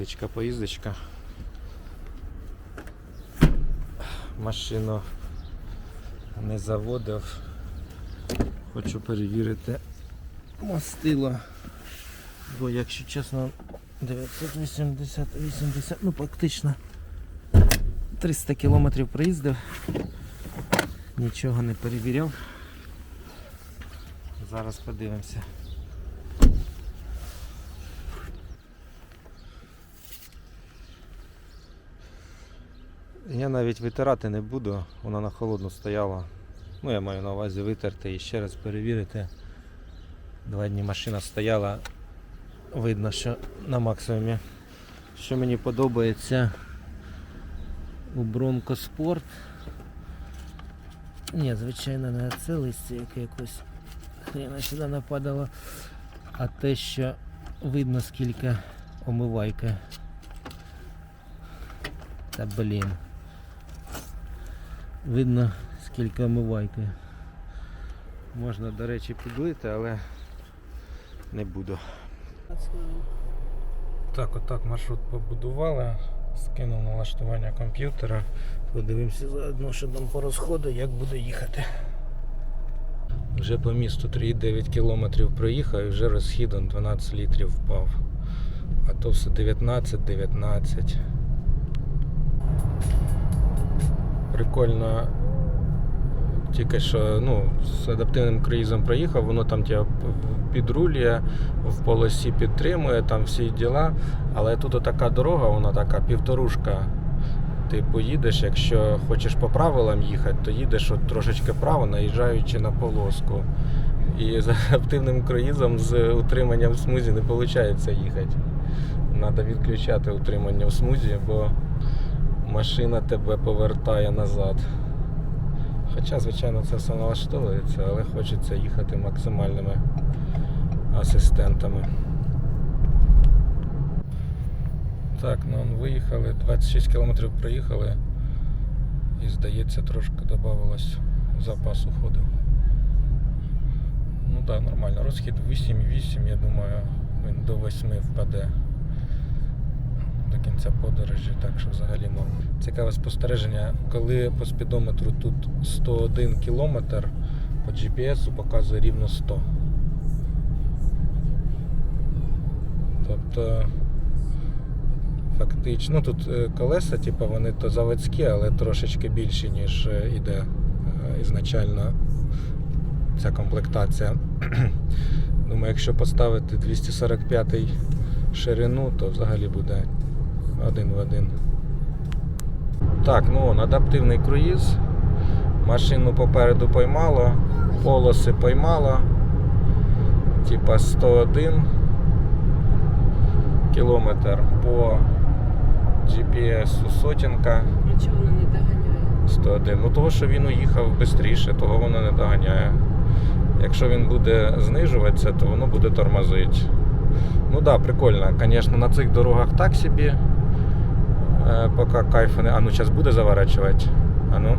Невеличка поїздочка. Машину не заводив. Хочу перевірити мастило. Бо, якщо чесно, 980, 80, ну практично 300 кілометрів проїздив. Нічого не перевіряв. Зараз подивимося. Я навіть витирати не буду, вона на холодну стояла. Ну, я маю на увазі витерти і ще раз перевірити. Два дні машина стояла. Видно, що на максимумі. Що мені подобається у Bronco Sport. Ні, звичайно, не це листя, яке якось хрена сюди нападало, а те, що видно скільки омивайки. Та блін. Видно скільки омивайки. Можна, до речі, підлити, але не буду. Так, отак маршрут побудували. Скинув налаштування комп'ютера. Подивимося заодно, що там по розходу, як буде їхати. Вже по місту 3,9 кілометрів проїхав і вже розхідом 12 літрів впав. А то все 19-19. Прикольно. Тільки що ну, з адаптивним круїзом проїхав, воно там тебе підрулює, в полосі підтримує, там всі діла. Але тут така дорога, вона така півторушка. Ти поїдеш, якщо хочеш по правилам їхати, то їдеш от трошечки право, наїжджаючи на полоску. І з адаптивним круїзом з утриманням в смузі не виходить їхати. Треба відключати утримання в смузі, бо машина тебе повертає назад. Хоча, звичайно, це все налаштовується, але хочеться їхати максимальними асистентами. Так, ну виїхали, 26 кілометрів проїхали і здається трошки додавалось запасу ходу. Ну так, да, нормально. Розхід 8,8, я думаю, він до 8 впаде до кінця подорожі, так що взагалі норм. Цікаве спостереження, коли по спідометру тут 101 кілометр, по GPS показує рівно 100. Тобто фактично, ну тут е, колеса, типу, вони то заводські, але трошечки більші, ніж е, іде е, ізначально ця комплектація. Думаю, якщо поставити 245 ширину, то взагалі буде один в один. Так, ну он, адаптивний круїз. Машину попереду поймало, полоси поймало. Типа 101 кілометр по GPS сотінка. Нічого вона не доганяє. 101. Ну того, що він уїхав швидше, того воно не доганяє. Якщо він буде знижуватися, то воно буде тормозити. Ну так, да, прикольно. Звісно, на цих дорогах так собі. Е, поки кайфу не. А ну зараз буде заворачувати. А ну.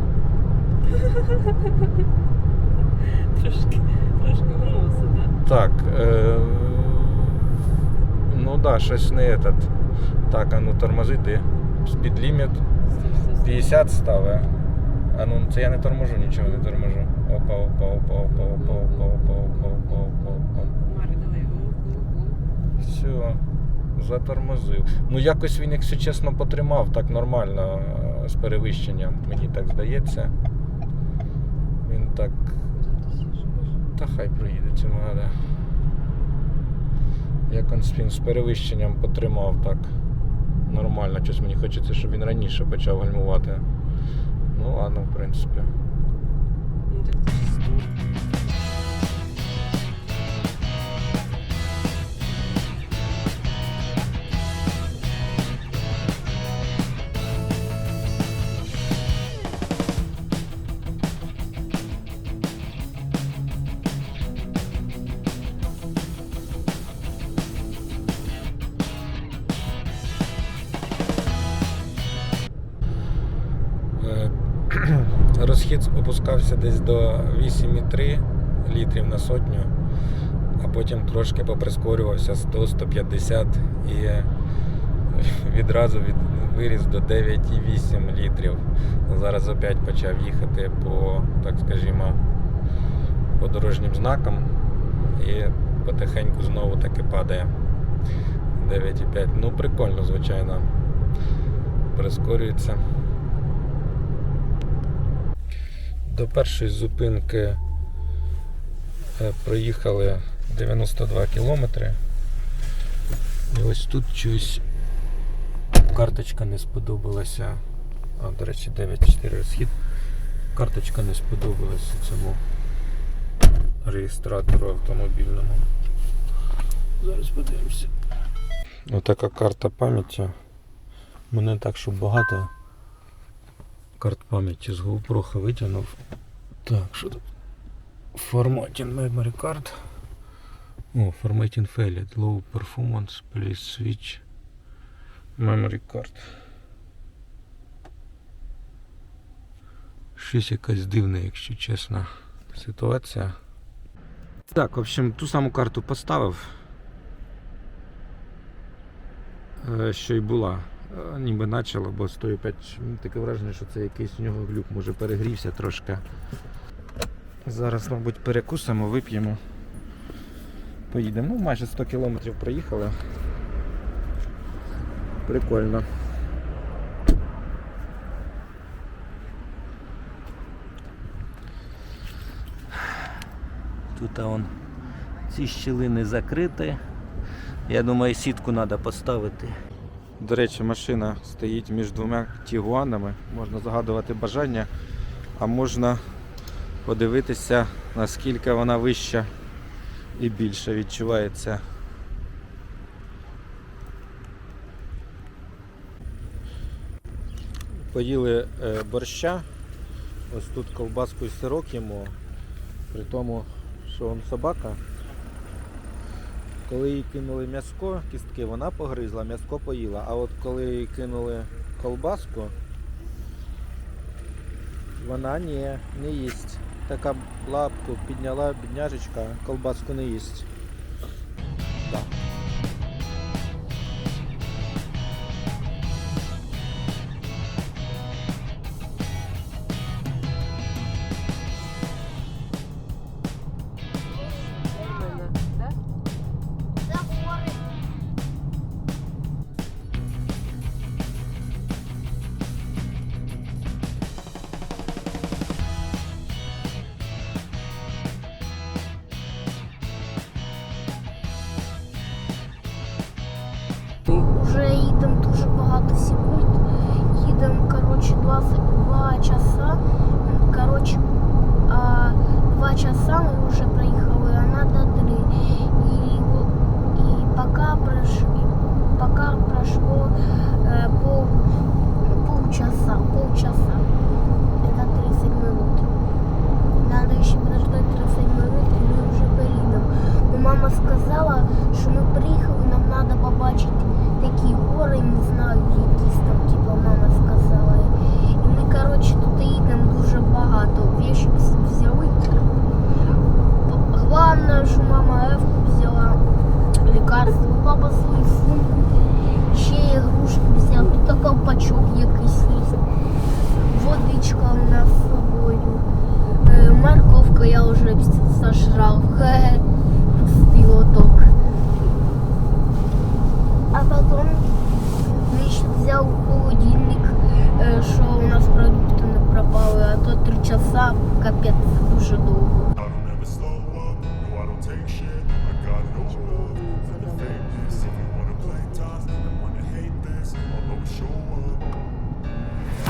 Трошки, трошки виносить, так? Так. Е, ну да, щось не этот. Так, а ну тормозити. Speed limit 50 ставить. А ну це я не торможу, нічого не торможу. Опа, опа, опа, опа, опа, опа, опа, опа, опа, опа. Все, затормозив. Ну якось він, якщо чесно, потримав так нормально е, з перевищенням, мені так здається. Він так. Та хай проїде цьому. Як він з перевищенням потримав так нормально. Щось мені хочеться, щоб він раніше почав гальмувати. Ну ладно, в принципі. Ну так опускався десь до 8,3 літрів на сотню, а потім трошки поприскорювався 100-150 і відразу від, виріс до 9,8 літрів. Зараз опять почав їхати по, так скажімо, по дорожнім знакам і потихеньку знову таки падає. 9,5. Ну, прикольно, звичайно. Прискорюється. До першої зупинки е, проїхали 92 кілометри. І ось тут щось карточка не сподобалася. А, до речі, 9.4 розхід. Карточка не сподобалася цьому реєстратору автомобільному. Зараз подивимося. Отака карта пам'яті. Мене так, щоб багато карт пам'яті з GoPro витягнув. Так, що тут? Formatting memory card. О, Formatting failed. Low performance. Please switch memory card. Щось якась дивна, якщо чесно, ситуація. Так, в общем, ту саму карту поставив. е, Що й була. Е, Ніби почало, бо 105. Таке враження, що це якийсь у нього глюк, може перегрівся трошки. Зараз, мабуть, перекусимо, вип'ємо. Поїдемо. Ну, майже 100 кілометрів проїхали. Прикольно. Тут он ці щілини закриті. Я думаю, сітку треба поставити. До речі, машина стоїть між двома тігуанами. Можна загадувати бажання, а можна подивитися, наскільки вона вища і більше відчувається. Поїли е, борща. Ось тут ковбаску і сирок йому. При тому, що он собака. Коли їй кинули м'яско, кістки, вона погризла, м'яско поїла. А от коли їй кинули колбаску, вона ні, не їсть. Така лапку підняла бідняжечка, колбаску не їсть.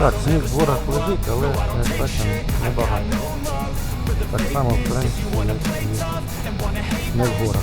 Так, сніг в горах лежить, але як бачимо, небагато. Так само, в принципі, не в горах.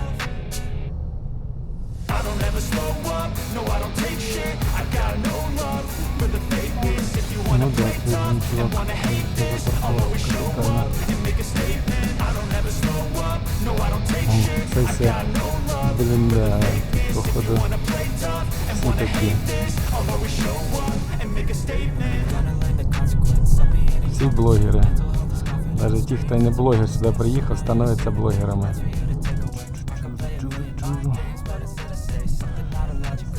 I don't ever slow up, no I don't take shit I got no love for the fakeness If you wanna Ну да, play це tough він and wanna hate this I'll always show up and make a statement I don't ever slow up, no I don't take shit Це I все, got no love блін, да, походу, wanna play tough and всі wanna такі. hate this I'll always show up and make a statement Gonna learn the consequence of being Всі блогери. Навіть ті, хто й не блогер, сюди приїхав, становляться блогерами.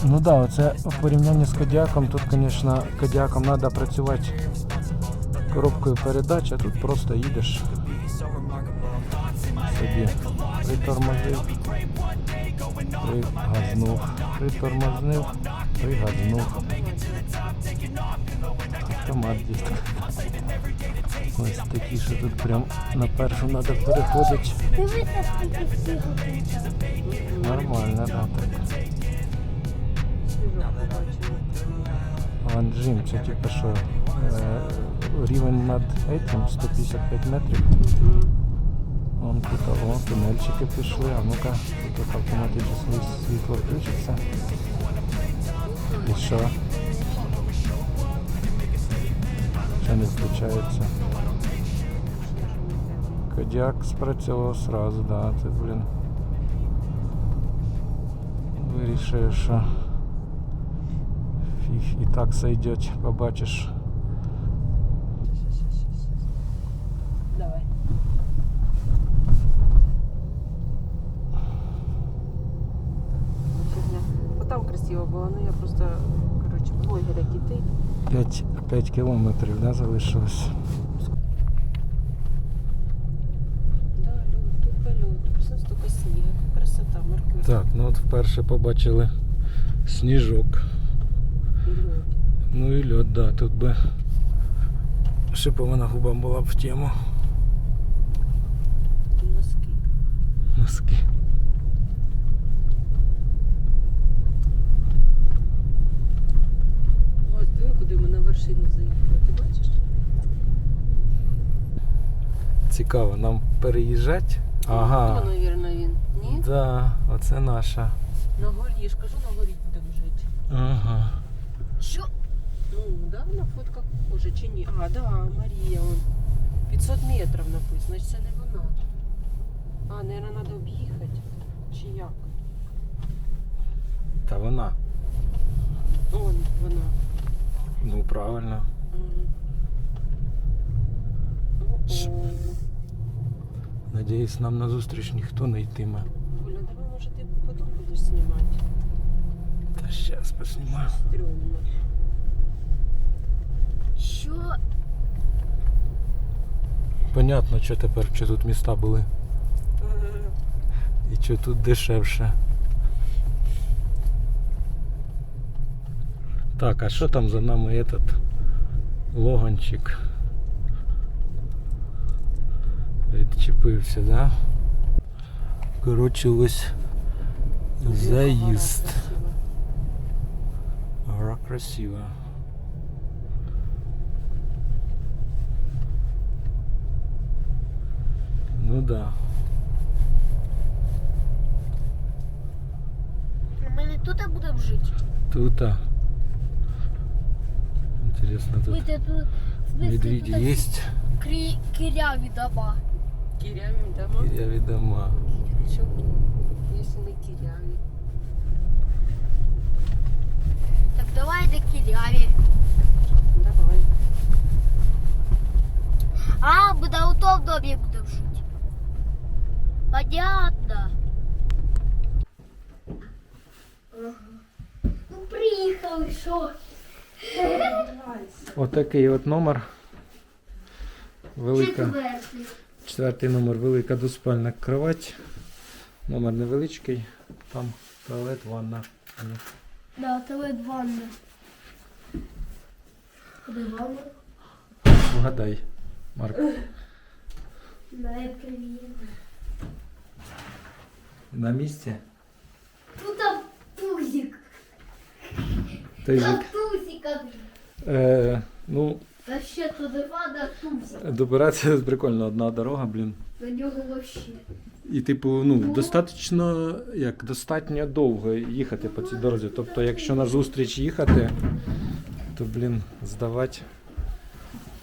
Ну так, да, оце в порівнянні з Кодіаком, тут, звісно, Кодіаком треба працювати коробкою передач, а тут просто їдеш собі. Притормозив, пригазнув, притормознив, пригазнув. Автомат дійсно. Ось такі, що тут прям на першу треба переходити. Дивися, скільки снігу тут. Нормально, да, це типу що е, рівень над этим 155 метрів. Вон тут, о, тунельчики пішли, а ну-ка, тут автоматично світло включиться. І що? Що не включається? Кодіак спрацьовував сразу, да, це, блін. Вирішив, що фіг і так сойдет, побачиш. Давай. Фігня. От там красиво було, ну я просто, коротше, блогер, як і ти. 5, 5 кілометрів да, залишилось. Да, льот, тут польот, просто стільки снігу, красота, морква. Так, ну от вперше побачили сніжок. Ну і льот, да, тут би шипована губа була б в тему. Носки. Носки. Ось диви, куди ми на вершину заїхали. Ти бачиш? Цікаво, нам переїжджати? Ага. То, мабуть, він. Ні? Да, оце наша. На горі, я ж кажу, на горі будемо жити. Ага. Що? Ну, да, на фотках похоже, чи ні? А, да, Марія, он. 500 метрів написано, значить це не вона. А, мабуть, треба об'їхати. Чи як? Та вона. Он вона. Ну правильно. Мгм. Ш- О-о. Надіюсь, нам на зустріч ніхто не йтиме. Оля, давай, може, ти потім будеш знімати? Та щас поснімаю. Стрьомно. Що? Понятно, що тепер, чи тут міста були. І що тут дешевше. Так, а що там за нами этот логанчик? Відчепився, да? Коротше, ось заїзд. Гора красива. Ну да. Ми не тут будемо жити. Тут. а. Интересно, тут Вийти тут. в смислі, медведи тут есть? крі- Кіряві дома. Кіряві дома. Я дома. Чого? Якщо не кіряві. Так давай до кіряві. Давай. А, ми на тому домі будемо жити. Понятно. Ага. Ну приїхали, що? Отакий от номер. Велика. Четвертий. Четвертий номер велика двоспальна кровать. Номер невеличкий. Там туалет, ванна. Ні. Да, туалет ванна. Куди ванна? Вгадай, Марк. На привіт. На місці. Ну там тузик. Той тузика. е, ну, А ще туди вода тузик. добиратися прикольно, одна дорога, блін. На нього вообще. І, типу, ну, достатньо, як, достатньо довго їхати по цій дорозі. Тобто, якщо на зустріч їхати, то, блін, здавати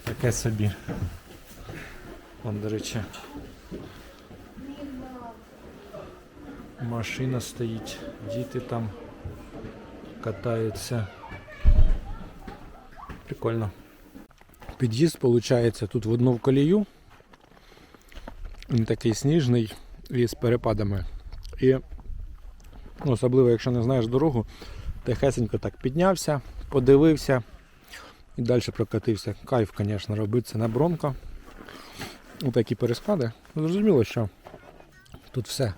таке собі. Вон, до речі, машина стоїть, діти там катаються. Прикольно. Під'їзд, виходить, тут в одну в колію. Він такий сніжний і з перепадами. І ну, особливо, якщо не знаєш дорогу, тихесенько так піднявся, подивився і далі прокатився. Кайф, звісно, робити це на бронко. Ну, такі пересклади. Зрозуміло, що тут все.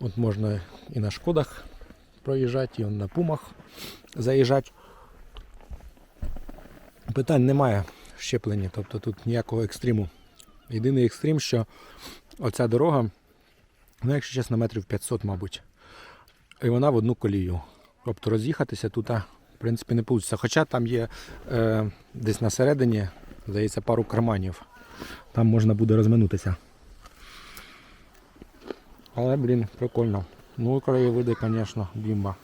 От можна і на шкодах проїжджати, і на пумах заїжджати. Питань немає в щепленні, тобто тут ніякого екстриму. Єдиний екстрим, що оця дорога, ну, якщо чесно, метрів 500, мабуть. І вона в одну колію. Тобто роз'їхатися тут, в принципі, не вийде. Хоча там є е, десь на середині, здається, пару карманів. Там можна буде розминутися. Але, блін, прикольно. Ну і краєвиди, звісно, бімба.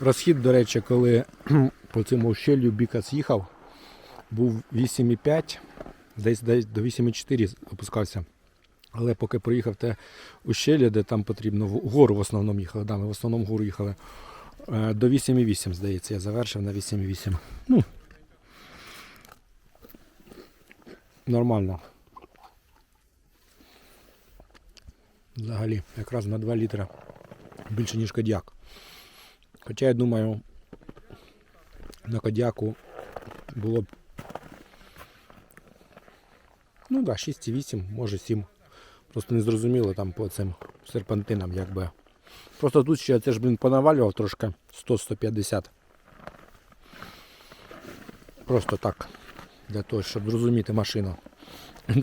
Розхід, до речі, коли по цьому ущелью Бікас їхав, був 8,5, десь, десь до 8,4 опускався. Але поки проїхав те ущелля, де там потрібно в гору в основному їхали, да, ми в основному гору їхали. е, До 8,8, здається, я завершив на 8,8. Ну, нормально. Взагалі, якраз на 2 літра більше, ніж кодяк. Хоча я думаю, на Кодяку було б. Ну так, да, 6,8, може 7. Просто не зрозуміло там по цим серпантинам, якби. Просто тут ще це ж, блін, понавалював трошки 100-150. Просто так. Для того, щоб зрозуміти машину.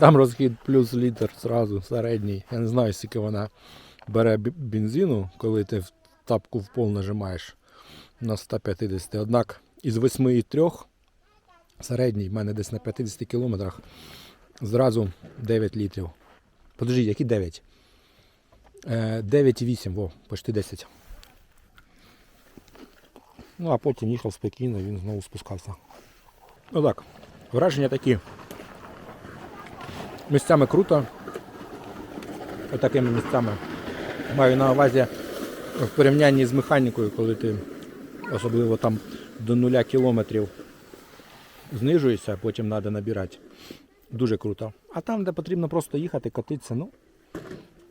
Там розхід плюс літр зразу середній. Я не знаю, скільки вона бере бензину, коли ти в тапку в пол нажимаєш на 150. Однак із 8,3 середній в мене десь на 50 кілометрах зразу 9 літрів. Подожди, які 9? Е, 9,8, во, почти 10. Ну, а потім їхав спокійно, він знову спускався. Ну так, враження такі. Місцями круто. Отакими місцями. Маю на увазі в порівнянні з механікою, коли ти особливо там до нуля кілометрів знижуєшся, а потім треба набирати. Дуже круто. А там, де потрібно просто їхати, катитися, ну,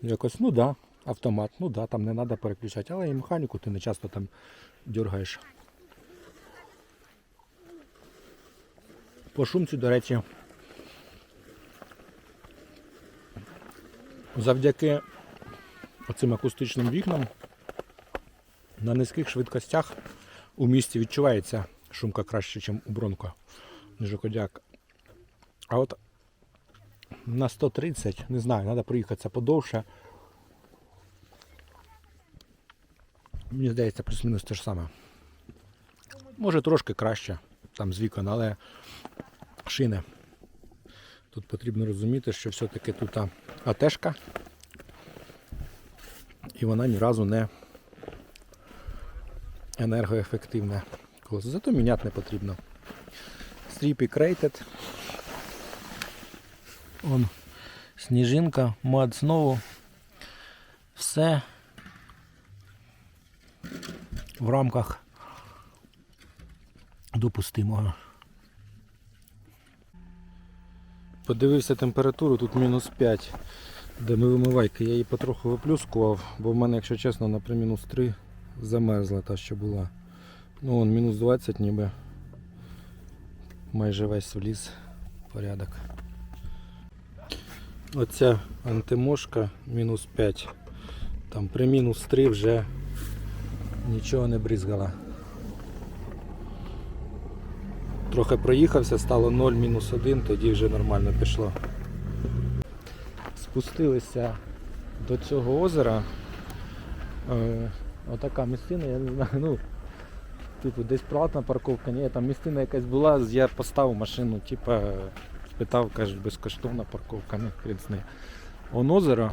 якось, ну да, автомат, ну да, там не треба переключати, але і механіку ти не часто там дергаєш. По шумцю, до речі, завдяки оцим акустичним вікнам на низьких швидкостях у місті відчувається шумка краще, ніж у Бронко, ніж у Кодяк. А от на 130, не знаю, треба проїхатися подовше. Мені здається, плюс-мінус те ж саме. Може трошки краще, там з вікон, але шини. Тут потрібно розуміти, що все-таки тут АТшка. І вона ні разу не енергоефективне колесо. Зато міняти не потрібно. Стріпі Created. Он сніжинка, мад знову. Все в рамках допустимого. Подивився температуру, тут мінус 5, де ми вимивайки. Я її потроху виплюскував, бо в мене, якщо чесно, на мінус 3 замерзла та, що була. Ну, вон, мінус 20 ніби. Майже весь вліз. Порядок. Оця антимошка мінус 5. Там при мінус 3 вже нічого не бризгала. Трохи проїхався, стало 0 мінус 1, тоді вже нормально пішло. Спустилися до цього озера. Е, отака місцина, я не знаю, ну, типу, десь платна парковка, ні, там місцина якась була, я поставив машину, типа, спитав, кажуть, безкоштовна парковка, ну, хрен з нею. Он озеро,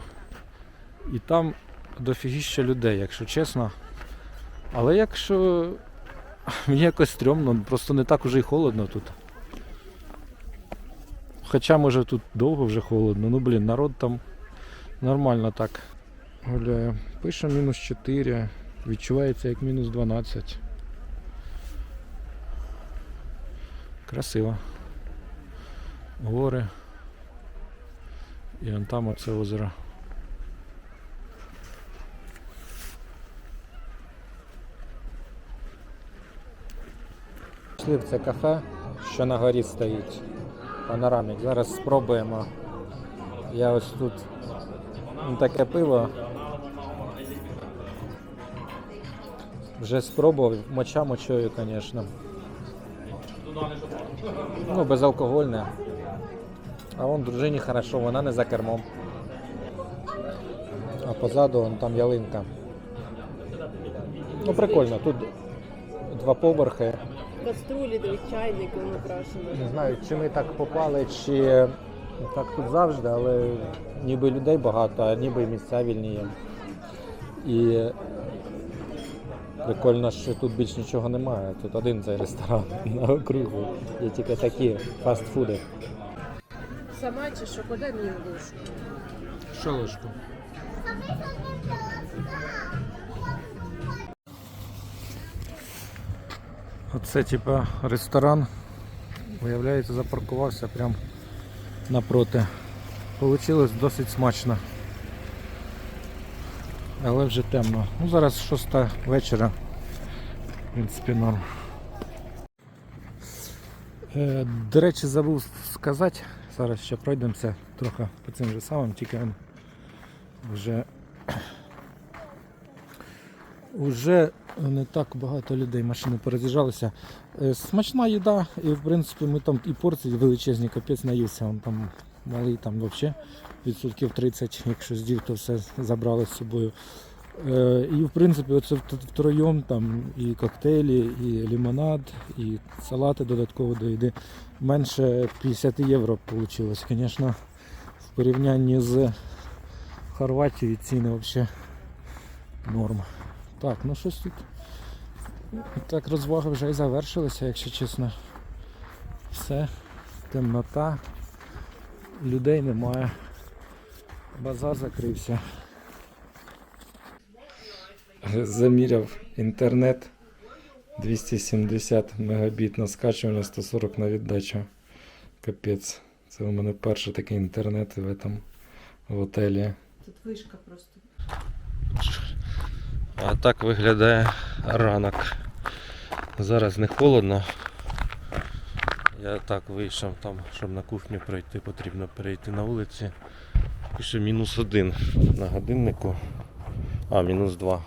і там дофігіща людей, якщо чесно. Але якщо мені якось стрьомно, просто не так уже й холодно тут. Хоча може тут довго вже холодно, ну блін, народ там нормально так гуляє. Пише мінус 4, відчувається як мінус 12. Красиво. Гори. І вон там оце озеро. Пішли в це кафе, що на горі стоїть. Панорамік. Зараз спробуємо. Я ось тут таке пиво. Вже спробував, моча мочою, звісно. Ну, безалкогольне. А вон дружині хорошо, вона не за кермом. А позаду вон там ялинка. Ну прикольно, тут два поверхи. Каструлі, дві чайники накрашені. Не знаю, чи ми так попали, чи так тут завжди, але ніби людей багато, а ніби і місця вільні є. І прикольно, що тут більш нічого немає. Тут один цей ресторан на округу. Є тільки такі фастфуди. Сама чи що, подай мені ложку. Що ложку? Оце типа ресторан. Виявляється, запаркувався прямо напроти. Получилось досить смачно. Але вже темно. Ну зараз 6 вечора. В принципі, норм. Е, До речі, забув сказати, зараз ще пройдемося трохи по цим же самим, тільки він вже не так багато людей машини пороз'їжджалися. Е, Смачна їда, і в принципі ми там і порції величезні, капець наївся. Он там малий там взагалі відсотків 30, якщо з'їв, то все забрали з собою. Е, І в принципі оце втроєм там і коктейлі, і лимонад, і салати додатково до їди. Менше 50 євро вийшло. Звісно, в порівнянні з Хорватією ціни взагалі норм. Так, ну щось тут. Так, розваги вже і завершилися, якщо чесно. Все, темнота, людей немає. Базар закрився. Заміряв інтернет 270 мегабіт на скачування, 140 на віддачу. Капець. Це у мене перший такий інтернет в, этом, в готелі. Тут вишка просто. А так виглядає ранок. Зараз не холодно. Я так вийшов там, щоб на кухню пройти, потрібно перейти на вулиці. Пише мінус один на годиннику. А, мінус два.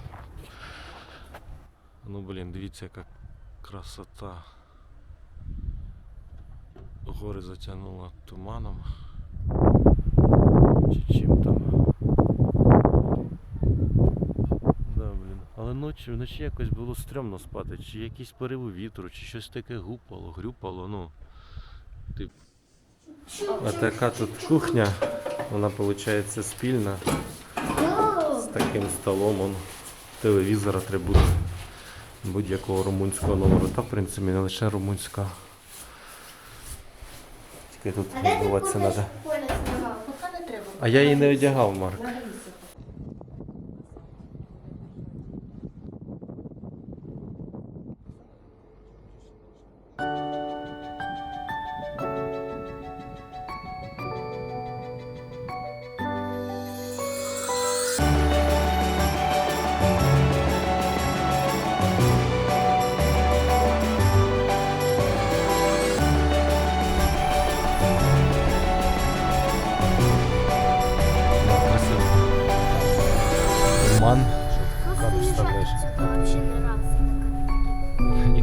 Ну блін, дивіться яка красота. Гори затягнуло туманом. Чи чим там. Да, блін. Але ночі, вночі якось було стрьомно спати, чи якісь пориви вітру, чи щось таке гупало, грюпало, ну. Тип. А така тут кухня, вона виходить спільна. З таким столом, он, телевізора атрибут будь-якого румунського номеру. Та в принципі не лише румунська. Тільки тут відбуватися треба. А я її не одягав, Марк.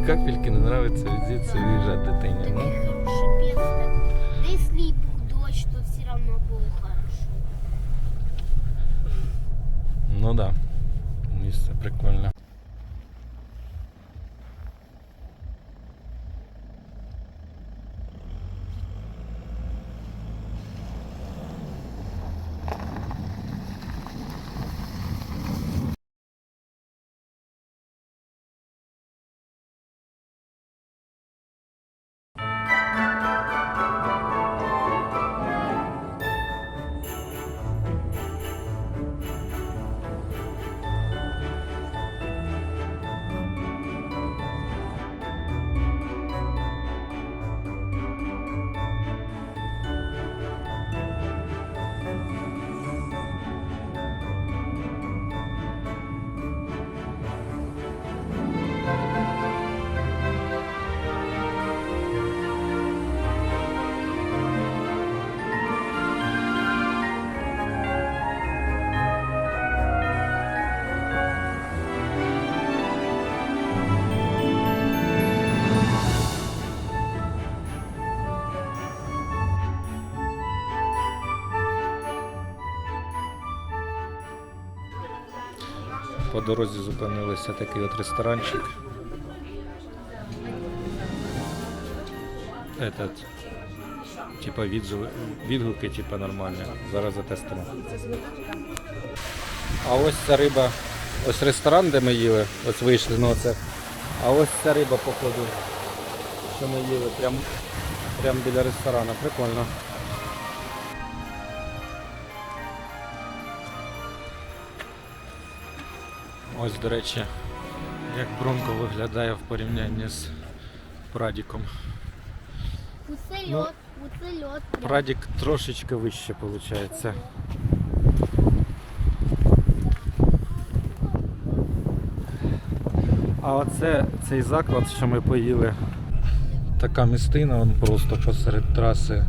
Капельки не нравится, від звідси виїжджати дитині. Ну, дорозі зупинилися такий от ресторанчик. Этот, типа відгуки, типа нормальні. Зараз затестимо. А ось ця риба, ось ресторан, де ми їли, ось вийшли, ну це. А ось ця риба, походу, що ми їли, прям, прям біля ресторану. Прикольно. Ось, до речі, як Бронко виглядає в порівнянні з Прадіком. Уцелет, уцелет. Прадік трошечки вище виходить. А оце цей заклад, що ми поїли. Така містина, он просто посеред траси.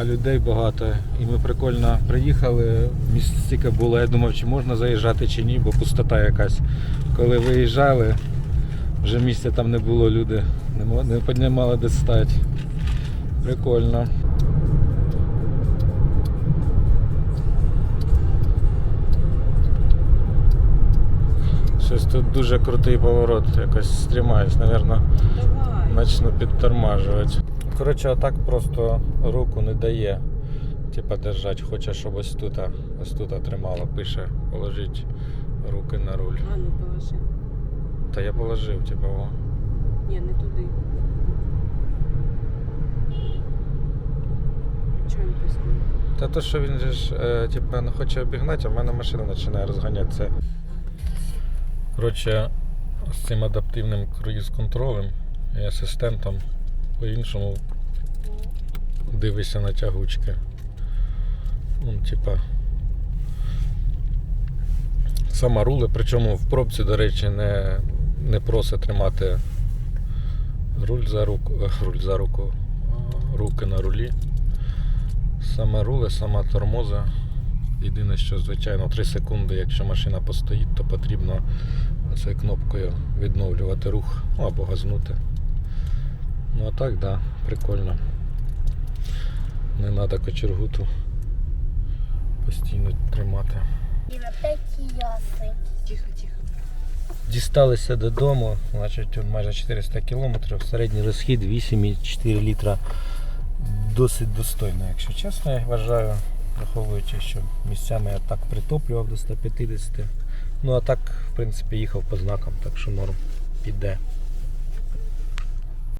А людей багато. І ми прикольно приїхали. Місць стільки було. Я думав, чи можна заїжджати чи ні, бо пустота якась. Коли виїжджали, вже місця там не було, люди не піднімали де стати. Прикольно. Щось тут дуже крутий поворот, якось стрімаюсь, Давай. почну підтормажувати. Коротше, отак просто руку не дає. Типа держать, хоче, щоб ось тут, ось тут тримало, пише, положіть руки на руль. А ну положи. Та я положив, типа, о. Ні, не туди. Чого він пискнув? Та то, що він же ж, е, типа, не хоче обігнати, а в мене машина починає розганятися. Коротше, з цим адаптивним круїз-контролем і асистентом по-іншому дивишся на тягучки. Ну, типа. Сама руле, причому в пробці, до речі, не, не просить тримати руль за руку, е, руль за руку, руки на рулі. Саме руле, сама тормоза. Єдине, що звичайно 3 секунди, якщо машина постоїть, то потрібно цією кнопкою відновлювати рух ну, або газнути. Ну а так, да, прикольно. Не треба кочергуту постійно тримати. И опять ясы. Тихо, тихо. Дісталися додому, значить майже 400 кілометрів, середній розхід 8,4 літра. Досить достойно, якщо чесно, я вважаю, враховуючи, що місцями я так притоплював до 150. Ну а так, в принципі, їхав по знакам, так що норм піде.